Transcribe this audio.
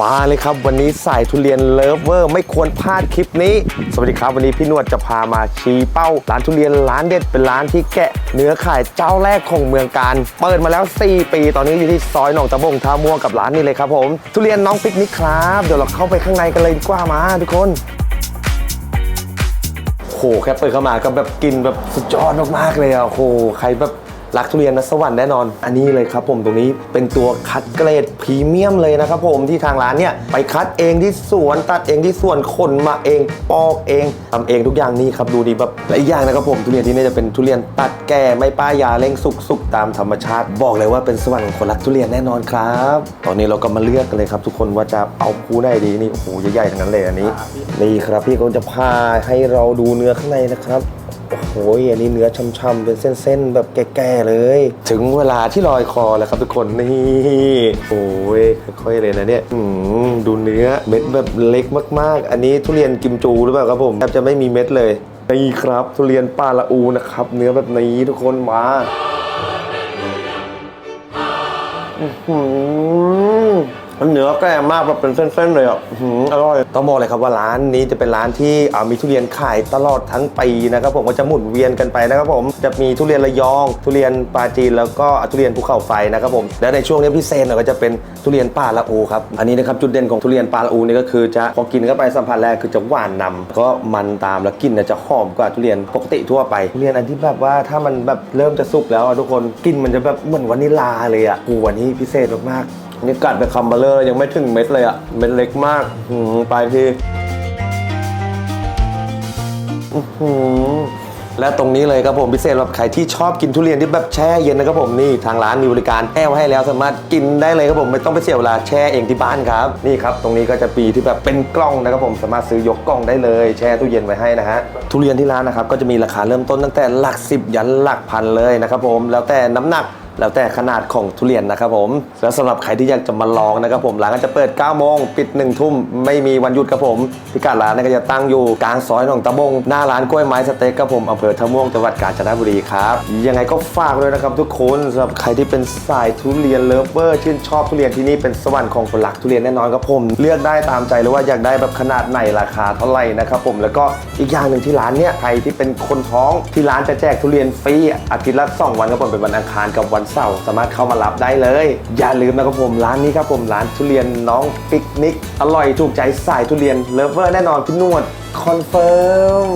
มาเลยครับวันนี้สายทุเรียนเลิฟเวอร์ไม่ควรพลาดคลิปนี้ สวัสดีครับวันนี้พี่นวดจะพามาชี้เป้า ร้านทุเรียนร้านเด็ดเป็นร้านที่แกะเนื้อขายเจ้าแรกของเมืองการ เปิดมาแล้ว 4 ปี ตอนนี้อยู่ที่ซอยหนองตะบงท่าม่วงกับร้านนี้เลยครับผม ทุเรียนน้องปิกนิกครับเดี๋ยวเราเข้าไปข้างในกันเลยดีกว่ามาทุกคนโอ้โหแค่เปิดเข้ามาก็แบบกินแบบสุดยอดมากๆเลยอะโอ้โหใครแบบ รักทุเรียนนะสวรรค์แน่นอน อันนี้เลยครับผมตรงนี้เป็นตัวคัดเกรดพรีเมียมเลยนะครับผมที่ทางร้านเนี่ยไปคัดเองที่สวนตัดเองที่สวนขนมาเองปอกเองทำเองทุกอย่างนี่ครับดูดีแบบและอีกอย่างนะครับผมทุเรียนที่นี่จะเป็นทุเรียนตัดแก่ไม่ป้ายยาเร่งสุกสุกตามธรรมชาติ บอกเลยว่าเป็นสวรรค์ของคนรักทุเรียนแน่นอนครับ ตอนนี้เราก็มาเลือกกันเลยครับ ทุกคนว่าจะเอาคู่ไหนดีนี่โอ้โหใหญ่ๆทั้งนั้นเลยอันนี้นี่ครับพี่เขาจะพาให้เราดูเนื้อข้างในนะครับ โอ้โหอันนี้เนื้อช่ำๆเป็นเส้นๆ แบบแก่ๆเลย ถึงเวลาที่ลอยคอแล้วครับทุกคนนี่โอ้ยค่อยๆเลยนะเนี่ยอืมดูเนื้อเม็ดแบบเล็กมากๆ อันนี้ทุเรียนกิมจูหรือเปล่าครับผมแทบจะไม่มีเม็ดเลยนี่ครับทุเรียนป้าละอูนะครับ เนื้อแบบนี้ทุกคนมาอือ มันเนื้อแกร่มากแบบเป็นเส้นๆเลยอะอื้อหืออร่อย ต้องบอกเลยครับว่าร้านนี้จะเป็นร้านที่อ่ามีทุเรียนขายตลอดทั้งปีนะครับผมก็จะหมุนเวียนกันไปนะครับผมจะมีทุเรียนระยอง ทุเรียนปราจีนแล้วก็ทุเรียนภูเขาไฟนะครับผมและในช่วงนี้พิเศษหน่อยก็จะเป็นทุเรียนป่าละอูครับอันนี้นะครับจุดเด่นของทุเรียนป่าละอูนี่ก็คือจะพอกินเข้าไปสัมผัสแรกคือจะหวานนำก็มันตามแล้วกลิ่นเนยจะหอมกว่าทุเรียนปกติทั่วไปทุเรียนอันที่แบบว่าถ้ามันแบบเริ่มจะสุกแล้วอะทุกคนกลิ่นมันจะแบบเหมือนวานิลลาเลยอะโอ้โหอันนี้พิเศษมากๆ นี่กัดไปคำเบลเลอร์ยังไม่ถึงเม็ดเลยอะเม็ดเล็กมากหืมไปพี่อื้อหือและตรงนี้เลยครับผมพิเศษสำหรับใครที่ชอบกินทุเรียนที่แบบแช่เย็นนะครับผมนี่ทางร้านมีบริการแห้วให้แล้วสามารถกินได้เลยครับผมไม่ต้องไปเสียเวลาแช่เองที่บ้านครับนี่ครับตรงนี้ก็จะปีที่แบบเป็นกล้องนะครับผมสามารถซื้อยกกล้องได้เลย แช่ตู้เย็นไว้ให้นะฮะทุเรียนที่ร้านนะครับก็จะมีราคาเริ่มต้นตั้งแต่หลักสิบยันหลักพันเลยนะครับผมแล้วแต่น้ำหนัก แล้วแต่ขนาดของทุเรียนนะครับผม แล้วสำหรับใครที่อยากจะมาลองนะครับผมร้านก็จะเปิด 9 โมง ปิด 1 ทุ่ม ไม่มีวันหยุดครับผม พิกัดร้านก็จะตั้งอยู่กลางซอยหนองตะบง หน้าร้านกล้วยไม้สเต็กครับผมอำเภอท่าม่วงจังหวัดกาญจนบุรีครับ ยังไงก็ฝากด้วยนะครับทุกคนสำหรับใครที่เป็นสายทุเรียนเลิฟเวอร์ชื่นชอบทุเรียนที่นี่เป็นสวรรค์ของคนรักทุเรียนแน่นอนครับผม เลือกได้ตามใจหรือว่าอยากได้แบบขนาดไหนราคาเท่าไหร่นะครับผม แล้วก็อีกอย่างหนึ่งที่ร้านเนี้ยใครที่เป็นคนท้องที่ร้านจะแจกทุเรียนฟรีอาทิตย์ละสองวันครับผมเป็นวันอังคารกับวันเสาร์สามารถเข้ามารับได้เลย อย่าลืมนะครับผมร้านนี้ครับผมร้านทุเรียนน้องปิกนิก อร่อยถูกใจสายทุเรียนเลิฟเวอร์แน่นอนพี่นวดคอนเฟิร์ม